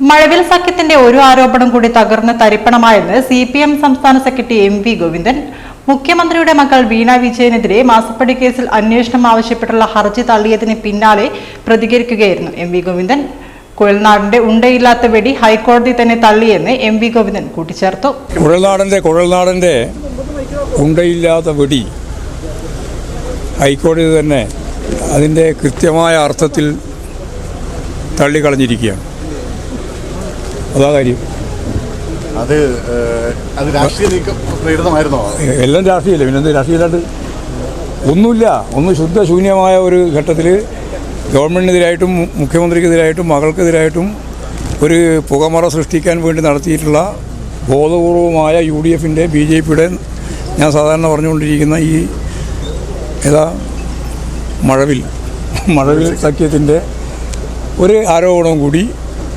മഴവിൽ സഖ്യത്തിന്റെ ഒരു ആരോപണം കൂടി തകർന്ന് തരിപ്പണമായെന്ന് സി പി എം സംസ്ഥാന സെക്രട്ടറി എം വി ഗോവിന്ദൻ മുഖ്യമന്ത്രിയുടെ മകൾ വീണ വിജയനെതിരെ മാസപ്പടി കേസിൽ അന്വേഷണം ആവശ്യപ്പെട്ടുള്ള ഹർജി തള്ളിയതിന് പിന്നാലെ പ്രതികരിക്കുകയായിരുന്നു എം വി ഗോവിന്ദൻ. കുഴൽനാടിന്റെ ഉണ്ടയില്ലാത്ത വെടി ഹൈക്കോടതി തന്നെ തള്ളിയെന്ന് എം വി ഗോവിന്ദൻ കൂട്ടിച്ചേർത്തു. കുഴൽനാടിന്റെ കുഴൽനാടിന്റെ ഉണ്ടയില്ലാത്ത വെടി ഹൈക്കോടതി തന്നെ അതിന്റെ കൃത്യമായ അർത്ഥത്തിൽ തള്ളിക്കളഞ്ഞിരിക്കുകയാണ്. അതാ കാര്യം. അത് അത് രാഷ്ട്രീയ നീക്കം പ്രേരിതമായിരുന്നോ? എല്ലാം രാഷ്ട്രീയമല്ലേ പിന്നെന്ത് രാഷ്ട്രീയമായിട്ട് ഒന്നുമില്ല. ഒന്ന് ശുദ്ധശൂന്യമായ ഒരു ഘട്ടത്തിൽ ഗവൺമെന്റിനെതിരായിട്ടും മുഖ്യമന്ത്രിക്കെതിരായിട്ടും മകൾക്കെതിരായിട്ടും ഒരു പുകമറ സൃഷ്ടിക്കാൻ വേണ്ടി നടത്തിയിട്ടുള്ള ബോധപൂർവമായ യു ഡി എഫിന്റെ ബി ജെ പിയുടെ ഞാൻ സാധാരണ പറഞ്ഞുകൊണ്ടിരിക്കുന്ന ഈ ഏതാ മഴവിൽ മഴവിൽ സഖ്യത്തിന്റെ ഒരു ആരോപണം കൂടി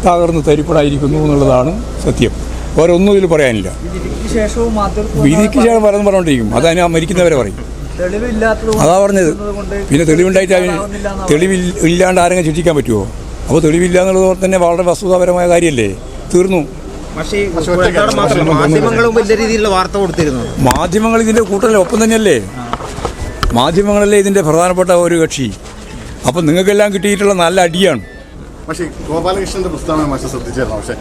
തകർന്ന് തരിപ്പടായിരിക്കുന്നു എന്നുള്ളതാണ് സത്യം. ഓരോന്നും ഒന്നും ഇതിൽ പറയാനില്ല. വിധിക്ക് ശേഷം പലതും പറഞ്ഞുകൊണ്ടിരിക്കും അതതിന് മരിക്കുന്നവരെ പറയും. തെളിവില്ലാത്തത് അതാ പറഞ്ഞത്. പിന്നെ തെളിവുണ്ടായിട്ട് തെളിവിൽ ഇല്ലാണ്ട് ആരെങ്കിലും ശിക്ഷിക്കാൻ പറ്റുമോ അപ്പോൾ തെളിവില്ല എന്നുള്ളത് തന്നെ വളരെ വസ്തുതാപരമായ കാര്യമല്ലേ തീർന്നു. മാധ്യമങ്ങൾ ഇതിന്റെ കൂട്ടല്ലേ ഒപ്പം തന്നെയല്ലേ? മാധ്യമങ്ങളല്ലേ ഇതിന്റെ പ്രധാനപ്പെട്ട ഒരു കക്ഷി? അപ്പം നിങ്ങൾക്കെല്ലാം കിട്ടിയിട്ടുള്ള നല്ല അടിയാണ്. പക്ഷേ ഗോപാലകൃഷ്ണന്റെ പുസ്തകം മാഷ ശ്രദ്ധിച്ചായിരുന്നു പക്ഷേ